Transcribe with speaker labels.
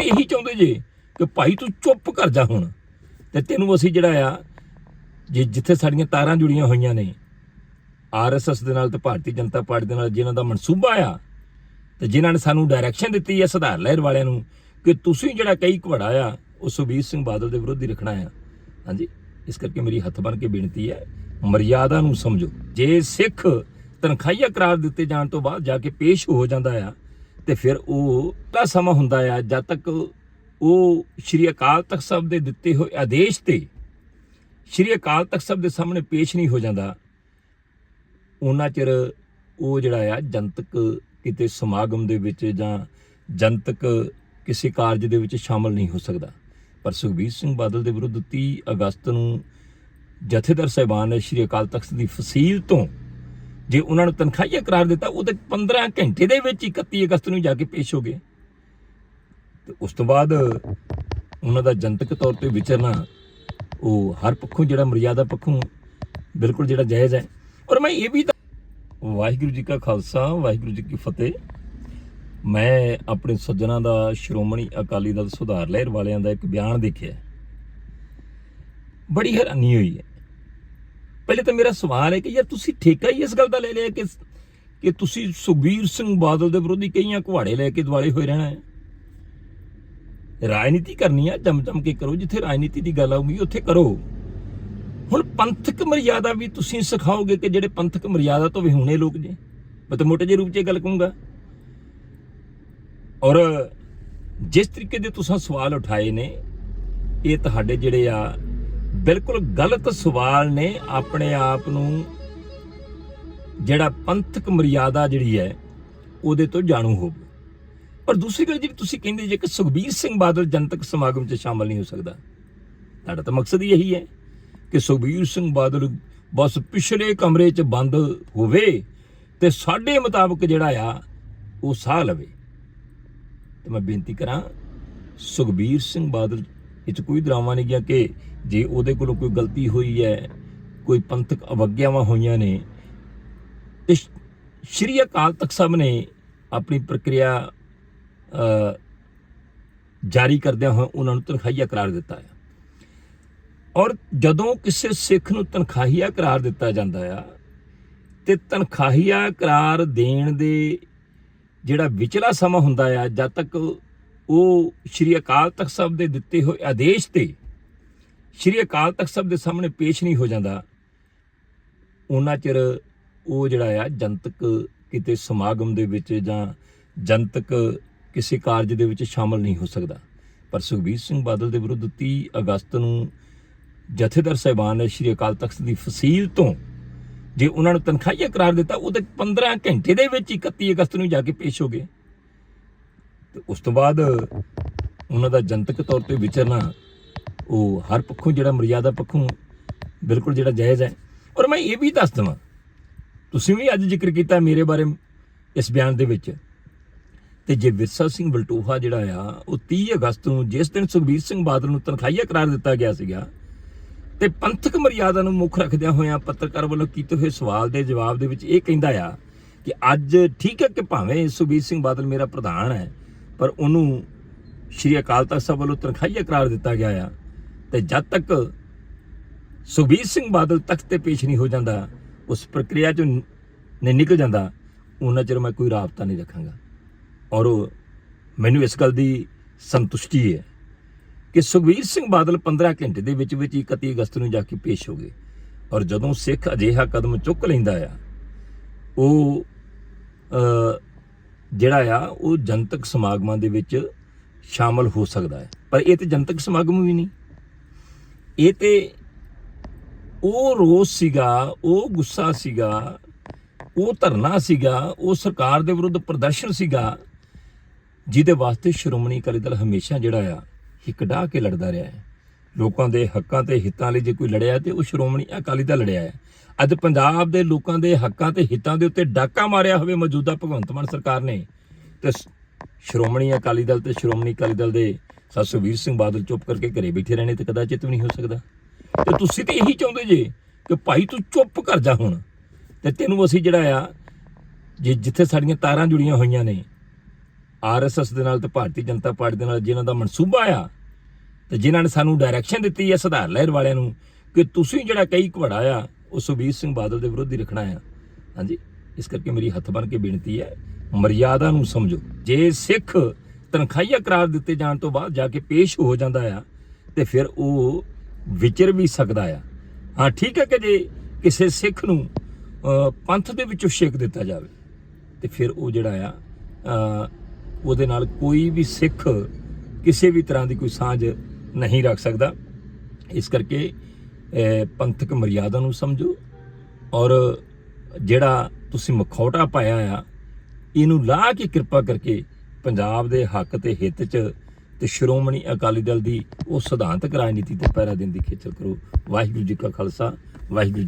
Speaker 1: ਤੇ ਇਹੀ ਚਾਹੁੰਦੇ ਜੇ ਕਿ ਭਾਈ ਤੂੰ ਚੁੱਪ ਕਰ ਜਾ ਹੁਣ। ਤੇ ਤੈਨੂੰ ਅਸੀਂ ਜਿਹੜਾ ਆ, ਜੇ ਜਿੱਥੇ ਸਾਡੀਆਂ ਤਾਰਾਂ ਜੁੜੀਆਂ ਹੋਈਆਂ ਨੇ ਆਰਐਸਐਸ ਦੇ ਨਾਲ ਤੇ ਭਾਰਤੀ ਜਨਤਾ ਪਾਰਟੀ ਦੇ ਨਾਲ ਜਿਨ੍ਹਾਂ ਦਾ ਮਨਸੂਬਾ ਆ, ਤੇ ਜਿਨ੍ਹਾਂ ਨੇ ਸਾਨੂੰ ਡਾਇਰੈਕਸ਼ਨ ਦਿੱਤੀ ਹੈ ਸੁਧਾਰ ਲਹਿਰ ਵਾਲਿਆਂ ਨੂੰ ਕਿ ਤੁਸੀਂ ਜਿਹੜਾ ਕਈ ਘਵੜਾ ਆ, ਉਹ ਸੁਖਬੀਰ ਸਿੰਘ ਬਾਦਲ ਦੇ ਵਿਰੋਧੀ ਰੱਖਣਾ ਆ। ਹਾਂਜੀ, ਇਸ ਕਰਕੇ ਮੇਰੀ ਹੱਥ ਬਨ ਕੇ ਬੇਨਤੀ ਹੈ, ਮਰਿਆਦਾ ਨੂੰ ਸਮਝੋ। ਜੇ ਸਿੱਖ ਤਨਖਾਹੀਆ ਕਰਾਰ ਦਿੱਤੇ ਜਾਣ ਤੋਂ ਬਾਅਦ ਜਾ ਕੇ ਪੇਸ਼ ਹੋ ਜਾਂਦਾ ਆ ਤੇ ਫਿਰ ਉਹ ਤਾਂ ਸਮਾਂ ਹੁੰਦਾ ਆ, ਜਦ ਤੱਕ ਉਹ ਸ਼੍ਰੀ ਅਕਾਲ ਤਖਤ ਸਾਹਿਬ ਦੇ ਦਿੱਤੇ ਹੋਏ ਆਦੇਸ਼ ਤੇ ਸ਼੍ਰੀ ਅਕਾਲ ਤਖਤ ਸਾਹਿਬ ਦੇ ਸਾਹਮਣੇ ਪੇਸ਼ ਨਹੀਂ ਹੋ ਜਾਂਦਾ, ਉਹਨਾਂ ਚਿਰ ਉਹ ਜਿਹੜਾ ਆ ਜਨਤਕ ਕਿਤੇ ਸਮਾਗਮ ਦੇ ਵਿੱਚ ਜਾਂ ਜਨਤਕ ਕਿਸੇ ਕਾਰਜ ਦੇ ਵਿੱਚ ਸ਼ਾਮਲ ਨਹੀਂ ਹੋ ਸਕਦਾ। ਪਰ ਸੁਖਬੀਰ ਸਿੰਘ ਬਾਦਲ ਦੇ ਵਿਰੁੱਧ 30 ਅਗਸਤ ਨੂੰ ਜਥੇਦਾਰ ਸਾਹਿਬਾਨ ਨੇ ਸ਼੍ਰੀ ਅਕਾਲ ਤਖਤ ਦੀ ਫਸੀਲ ਤੋਂ ਜੇ ਉਹਨਾਂ ਨੂੰ ਤਨਖਾਹੀਆ ਕਰਾਰ ਦਿੱਤਾ, ਉਹ ਤਾਂ 15 ਘੰਟੇ ਦੇ ਵਿੱਚ 31 ਅਗਸਤ ਨੂੰ ਜਾ ਕੇ ਪੇਸ਼ ਹੋ ਗਏ। ਤੇ ਉਸ ਤੋਂ ਬਾਅਦ ਉਹਨਾਂ ਦਾ ਜਨਤਕ ਤੌਰ ਤੇ ਵਿਚਰਨਾ, ਉਹ ਹਰ ਪੱਖੋਂ ਜਿਹੜਾ ਮਰਿਆਦਾ ਪੱਖੋਂ ਬਿਲਕੁਲ ਜਿਹੜਾ ਜਾਇਜ਼ ਹੈ। ਔਰ ਮੈਂ ਇਹ ਵੀ ਵਾਹਿਗੁਰੂ ਜੀ ਕਾ ਖਾਲਸਾ, ਵਾਹਿਗੁਰੂ ਜੀ ਕੀ ਫਤਿਹ। ਮੈਂ ਆਪਣੇ ਸੱਜਣਾ ਦਾ, ਸ਼੍ਰੋਮਣੀ ਅਕਾਲੀ ਦਲ ਸੁਧਾਰ ਲਹਿਰ ਵਾਲਿਆਂ ਦਾ ਇੱਕ ਬਿਆਨ ਦੇਖਿਆ। ਬੜੀ ਹੈਰਾਨੀ ਹੋਈ ਹੈ। ਪਹਿਲੇ ਤਾਂ ਮੇਰਾ ਸਵਾਲ ਹੈ ਕਿ ਯਾਰ ਤੁਸੀਂ ਠੇਕਾ ਹੀ ਇਸ ਗੱਲ ਦਾ ਲੈ ਲਿਆ ਕਿ ਕਿ ਤੁਸੀਂ ਸੁਖਬੀਰ ਸਿੰਘ ਬਾਦਲ ਦੇ ਵਿਰੋਧੀ ਕਈਆਂ ਕੁਹਾੜੇ ਲੈ ਕੇ ਦਿਵਾਲੇ ਹੋਏ ਰਹਿਣਾ ਹੈ? ਰਾਜਨੀਤੀ ਕਰਨੀ ਆ ਜਮ ਕੇ ਕਰੋ, ਜਿੱਥੇ ਰਾਜਨੀਤੀ ਦੀ ਗੱਲ ਆਊਗੀ, ਉੱਥੇ ਕਰੋ। ਹੁਣ ਪੰਥਕ ਮਰਿਆਦਾ ਵੀ ਤੁਸੀਂ ਸਿਖਾਓਗੇ ਕਿ ਜਿਹੜੇ ਪੰਥਕ ਮਰਿਆਦਾ ਤੋਂ ਵਿਹੂਣੇ ਲੋਕ ਜੇ? ਮੈਂ ਤਾਂ ਮੋਟੇ ਜਿਹੇ ਰੂਪ 'ਚ ਗੱਲ ਕਹੂੰਗਾ। ਔਰ ਜਿਸ ਤਰੀਕੇ ਦੇ ਤੁਸੀਂ ਸਵਾਲ ਉਠਾਏ ਨੇ, ਇਹ ਤੁਹਾਡੇ ਜਿਹੜੇ ਆ ਬਿਲਕੁਲ ਗਲਤ ਸਵਾਲ ਨੇ ਆਪਣੇ ਆਪ ਨੂੰ ਜਿਹੜਾ ਪੰਥਕ ਮਰਿਆਦਾ ਜਿਹੜੀ ਹੈ, ਉਹਦੇ ਤੋਂ ਜਾਣੂ ਹੋਵੋ ਪਰ ਦੂਸਰੀ ਗੱਲ ਜਿਹੜੀ ਤੁਸੀਂ ਕਹਿੰਦੇ ਜੇ ਕਿ ਸੁਖਬੀਰ ਸਿੰਘ ਬਾਦਲ ਜਨਤਕ ਸਮਾਗਮ 'ਚ ਸ਼ਾਮਲ ਨਹੀਂ ਹੋ ਸਕਦਾ, ਤੁਹਾਡਾ ਤਾਂ ਮਕਸਦ ਹੀ ਇਹੀ ਹੈ ਕਿ ਸੁਖਬੀਰ ਸਿੰਘ ਬਾਦਲ ਬਸ ਪਿਛਲੇ ਕਮਰੇ 'ਚ ਬੰਦ ਹੋਵੇ ਤੇ ਸਾਡੇ ਮੁਤਾਬਕ ਜਿਹੜਾ ਆ, ਉਹ ਸਾਹ ਲਵੇ। ਤੇ ਮੈਂ ਬੇਨਤੀ ਕਰਾਂ, ਸੁਖਬੀਰ ਸਿੰਘ ਬਾਦਲ ਇਹ 'ਚ ਕੋਈ ਡਰਾਮਾ ਨਹੀਂ ਗਿਆ ਕਿ ਜੇ ਉਹਦੇ ਕੋਲੋਂ ਕੋਈ ਗਲਤੀ ਹੋਈ ਹੈ, ਕੋਈ ਪੰਥਕ ਅਵਗਿਆਵਾਂ ਹੋਈਆਂ ਨੇ, ਤੇ ਸ਼੍ਰੀ ਅਕਾਲ ਤਖਤ ਸਾਹਿਬ ਨੇ ਆਪਣੀ ਪ੍ਰਕਿਰਿਆ ਜਾਰੀ ਕਰਦਿਆਂ ਹੋਏ ਉਹਨਾਂ ਨੂੰ ਤਨਖਾਹੀਆ ਕਰਾਰ ਦਿੱਤਾ ਹੈ। ਔਰ ਜਦੋਂ ਕਿਸੇ ਸਿੱਖ ਨੂੰ ਤਨਖਾਹੀਆ ਕਰਾਰ ਦਿੱਤਾ ਜਾਂਦਾ ਆ, ਤੇ ਤਨਖਾਹੀਆ ਕਰਾਰ ਦੇਣ ਦੇ ਜਿਹੜਾ ਵਿਚਲਾ ਸਮਾਂ ਹੁੰਦਾ ਆ, ਜਦ ਤੱਕ ਉਹ ਸ਼੍ਰੀ ਅਕਾਲ ਤਖਤ ਸਾਹਿਬ ਦੇ ਦਿੱਤੇ ਹੋਏ ਆਦੇਸ਼ ਤੇ ਸ਼੍ਰੀ ਅਕਾਲ ਤਖਤ ਸਾਹਿਬ ਦੇ ਸਾਹਮਣੇ ਪੇਸ਼ ਨਹੀਂ ਹੋ ਜਾਂਦਾ, ਉਹਨਾਂ ਚਿਰ ਉਹ ਜਿਹੜਾ ਆ ਜਨਤਕ ਕਿਤੇ ਸਮਾਗਮ ਦੇ ਵਿੱਚ ਜਾਂ ਜਨਤਕ ਕਿਸੇ ਕਾਰਜ ਦੇ ਵਿੱਚ ਸ਼ਾਮਲ ਨਹੀਂ ਹੋ ਸਕਦਾ। ਪਰ ਸੁਖਬੀਰ ਸਿੰਘ ਬਾਦਲ ਦੇ ਵਿਰੁੱਧ 30 ਅਗਸਤ ਨੂੰ ਜਥੇਦਾਰ ਸਾਹਿਬਾਨ ਨੇ ਸ਼੍ਰੀ ਅਕਾਲ ਤਖਤ ਦੀ ਫਸੀਲ ਤੋਂ ਜੇ ਉਹਨਾਂ ਨੂੰ ਤਨਖਾਹੀਆ ਕਰਾਰ ਦਿੱਤਾ, ਉਹ ਤਾਂ 15 ਘੰਟੇ ਦੇ ਵਿੱਚ 31 ਅਗਸਤ ਨੂੰ ਜਾ ਕੇ ਪੇਸ਼ ਹੋ ਗਏ। ਤੇ ਉਸ ਤੋਂ ਬਾਅਦ ਉਹਨਾਂ ਦਾ ਜਨਤਕ ਤੌਰ ਤੇ ਵਿਚਰਨਾ, ਉਹ ਹਰ ਪੱਖੋਂ ਜਿਹੜਾ ਮਰਿਆਦਾ ਪੱਖੋਂ ਬਿਲਕੁਲ ਜਿਹੜਾ ਜਾਇਜ਼ ਹੈ। ਔਰ ਮੈਂ ਇਹ ਵੀ ਦੱਸ ਦਵਾਂ, ਤੁਸੀਂ ਵੀ ਅੱਜ ਜ਼ਿਕਰ ਕੀਤਾ ਮੇਰੇ ਬਾਰੇ ਇਸ ਬਿਆਨ ਦੇ ਵਿੱਚ। ਤੇ ਜੇ ਵਿਰਸਾ ਸਿੰਘ ਬਲਟੋਹਾ ਜਿਹੜਾ ਆ, ਉਹ 30 ਅਗਸਤ ਨੂੰ ਜਿਸ ਦਿਨ ਸੁਖਬੀਰ ਸਿੰਘ ਬਾਦਲ ਨੂੰ ਤਨਖਾਹੀਆ ਕਰਾਰ ਦਿੱਤਾ ਗਿਆ ਸੀਗਾ, ਤੇ ਪੰਥਕ ਮਰਿਆਦਾ ਨੂੰ ਮੁੱਖ ਰੱਖਦਿਆਂ ਹੋਇਆਂ ਪੱਤਰਕਾਰ ਵੱਲੋਂ ਕੀਤੇ ਹੋਏ ਸਵਾਲ ਦੇ ਜਵਾਬ ਦੇ ਵਿੱਚ ਇਹ ਕਹਿੰਦਾ ਆ ਕਿ ਅੱਜ ਠੀਕ ਹੈ ਕਿ ਭਾਵੇਂ ਸੁਖਬੀਰ ਸਿੰਘ ਬਾਦਲ ਮੇਰਾ ਪ੍ਰਧਾਨ ਹੈ ਪਰ ਉਹਨੂੰ ਸ਼੍ਰੀ ਅਕਾਲ ਤਖਤ ਸਾਹਿਬ ਵੱਲੋਂ ਤਨਖਾਹੀਆ ਕਰਾਰ ਦਿੱਤਾ ਗਿਆ ਆ ਤੇ ਜਦ ਤੱਕ ਸੁਖਬੀਰ ਸਿੰਘ ਬਾਦਲ ਤਖਤ ਤੇ ਪੇਸ਼ ਨਹੀਂ ਹੋ ਜਾਂਦਾ, ਉਸ ਪ੍ਰਕਿਰਿਆ ਚੋਂ ਨਹੀਂ ਨਿਕਲ ਜਾਂਦਾ, ਉਹਨਾਂ ਚਿਰ ਮੈਂ ਕੋਈ ਰਾਬਤਾ ਨਹੀਂ ਰੱਖਾਂਗਾ। ਔਰ ਮੈਨੂੰ ਇਸ ਗੱਲ ਦੀ ਸੰਤੁਸ਼ਟੀ ਹੈ ਕਿ ਸੁਖਬੀਰ ਸਿੰਘ ਬਾਦਲ 15 ਘੰਟੇ ਦੇ ਵਿੱਚ ਵਿੱਚ 31 ਅਗਸਤ ਨੂੰ ਜਾ ਕੇ ਪੇਸ਼ ਹੋ ਗਏ ਔਰ ਜਦੋਂ ਸਿੱਖ ਅਜਿਹਾ ਕਦਮ ਚੁੱਕ ਲੈਂਦਾ ਆ, ਉਹ ਜਿਹੜਾ ਆ, ਉਹ ਜਨਤਕ ਸਮਾਗਮਾਂ ਦੇ ਵਿੱਚ ਸ਼ਾਮਲ ਹੋ ਸਕਦਾ ਹੈ। ਪਰ ਇਹ ਤੇ ਜਨਤਕ ਸਮਾਗਮ ਵੀ ਨਹੀਂ। ਇਹ ਤੇ ਉਹ ਰੋਸ ਸੀਗਾ, ਉਹ ਗੁੱਸਾ ਸੀਗਾ, ਉਹ ਧਰਨਾ ਸੀਗਾ, ਉਹ ਸਰਕਾਰ ਦੇ ਵਿਰੁੱਧ ਪ੍ਰਦਰਸ਼ਨ ਸੀਗਾ, ਜਿਹਦੇ ਵਾਸਤੇ ਸ਼੍ਰੋਮਣੀ ਅਕਾਲੀ ਦਲ ਹਮੇਸ਼ਾ ਜਿਹੜਾ ਆ ਹਿੱਕ ਡਾਹ ਕੇ ਲੜਦਾ ਰਿਹਾ ਹੈ। ਲੋਕਾਂ ਦੇ ਹੱਕਾਂ ਤੇ ਹਿੱਤਾਂ ਲਈ ਜੇ ਕੋਈ ਲੜਿਆ ਤੇ ਉਹ ਸ਼੍ਰੋਮਣੀ ਅਕਾਲੀ ਦਲ ਲੜਿਆ ਹੈ। ਅੱਜ ਪੰਜਾਬ ਦੇ ਲੋਕਾਂ ਦੇ ਹੱਕਾਂ ਤੇ ਹਿੱਤਾਂ ਦੇ ਉੱਤੇ ਡਾਕਾ ਮਾਰਿਆ ਹੋਵੇ ਮੌਜੂਦਾ ਭਗਵੰਤ ਮਾਨ ਸਰਕਾਰ ਨੇ। ਤੇ ਸ਼੍ਰੋਮਣੀ ਅਕਾਲੀ ਦਲ ਤੇ ਸ਼੍ਰੋਮਣੀ ਅਕਾਲੀ ਦਲ ਦੇ ਸਤਸਵੀਰ ਸਿੰਘ ਬਾਦਲ ਚੁੱਪ ਕਰਕੇ ਘਰੇ ਬੈਠੇ ਰਹਿਣੇ ਤੇ ਕਦਾਚਿਤ ਵੀ ਨਹੀਂ ਹੋ ਸਕਦਾ। ਤੇ ਤੁਸੀਂ ਤੇ ਇਹੀ ਚਾਹੁੰਦੇ ਜੇ ਕਿ ਭਾਈ ਤੂੰ ਚੁੱਪ ਕਰ ਜਾ ਹੁਣ। ਤੇ ਤੈਨੂੰ ਅਸੀਂ ਜਿਹੜਾ ਆ, ਜੇ, ਜਿੱਥੇ ਸਾਡੀਆਂ ਤਾਰਾਂ ਜੁੜੀਆਂ ਹੋਈਆਂ ਨੇ ਆਰਐਸਐਸ ਦੇ ਨਾਲ ਤੇ ਭਾਰਤੀ ਜਨਤਾ ਪਾਰਟੀ ਦੇ ਨਾਲ ਜਿਨ੍ਹਾਂ ਦਾ ਮਨਸੂਬਾ ਆ ਤੇ ਜਿਨ੍ਹਾਂ ਨੇ ਸਾਨੂੰ ਡਾਇਰੈਕਸ਼ਨ ਦਿੱਤੀ ਹੈ, ਸੁਧਾਰ ਲਹਿਰ ਵਾਲਿਆਂ ਨੂੰ ਕਿ ਤੁਸੀਂ ਜਿਹੜਾ ਕਈ ਘੜਾ ਆ, ਉਹ ਸੁਖਬੀਰ ਸਿੰਘ ਬਾਦਲ ਦੇ ਵਿਰੋਧੀ ਰੱਖਣਾ ਆ। ਹਾਂਜੀ, ਇਸ ਕਰਕੇ ਮੇਰੀ ਹੱਥ ਬੰਨ ਕੇ ਬੇਨਤੀ ਹੈ, ਮਰਿਆਦਾ ਨੂੰ ਸਮਝੋ। ਜੇ ਸਿੱਖ ਤਨਖਾਹੀਆ ਕਰਾਰ ਦਿੱਤੇ ਜਾਣ ਤੋਂ ਬਾਅਦ ਜਾ ਕੇ ਪੇਸ਼ ਹੋ ਜਾਂਦਾ ਆ, ਤੇ ਫਿਰ ਉਹ ਵਿਚਰ ਵੀ ਸਕਦਾ ਆ। ਹਾਂ, ਠੀਕ ਹੈ ਕਿ ਜੇ ਕਿਸੇ ਸਿੱਖ ਨੂੰ ਪੰਥ ਦੇ ਵਿੱਚੋਂ ਛੇਕ ਦਿੱਤਾ ਜਾਵੇ, ਤੇ ਫਿਰ ਉਹ ਜਿਹੜਾ ਆ ਉਹਦੇ ਨਾਲ ਕੋਈ ਵੀ ਸਿੱਖ ਕਿਸੇ ਵੀ ਤਰ੍ਹਾਂ ਦੀ ਕੋਈ ਸਾਂਝ ਨਹੀਂ ਰੱਖ ਸਕਦਾ। ਇਸ ਕਰਕੇ ਪੰਥਕ ਮਰਿਆਦਾ ਨੂੰ ਸਮਝੋ ਔਰ ਜਿਹੜਾ ਤੁਸੀਂ ਮਖੌਟਾ ਪਾਇਆ ਆ, ਇਹਨੂੰ ਲਾ ਕੇ ਕਿਰਪਾ ਕਰਕੇ ਪੰਜਾਬ ਦੇ ਹੱਕ ਤੇ ਹਿੱਤ 'ਚ ਤੇ ਸ਼੍ਰੋਮਣੀ ਅਕਾਲੀ ਦਲ ਦੀ ਉਹ ਸਿਧਾਂਤਕ ਰਾਜਨੀਤੀ ਤੇ ਪਹਿਰਾ ਦੇਣ ਦੀ ਖੇਚਲ ਕਰੋ। ਵਾਹਿਗੁਰੂ ਜੀ ਕਾ ਖਾਲਸਾ, ਵਾਹਿਗੁਰੂ ਜੀ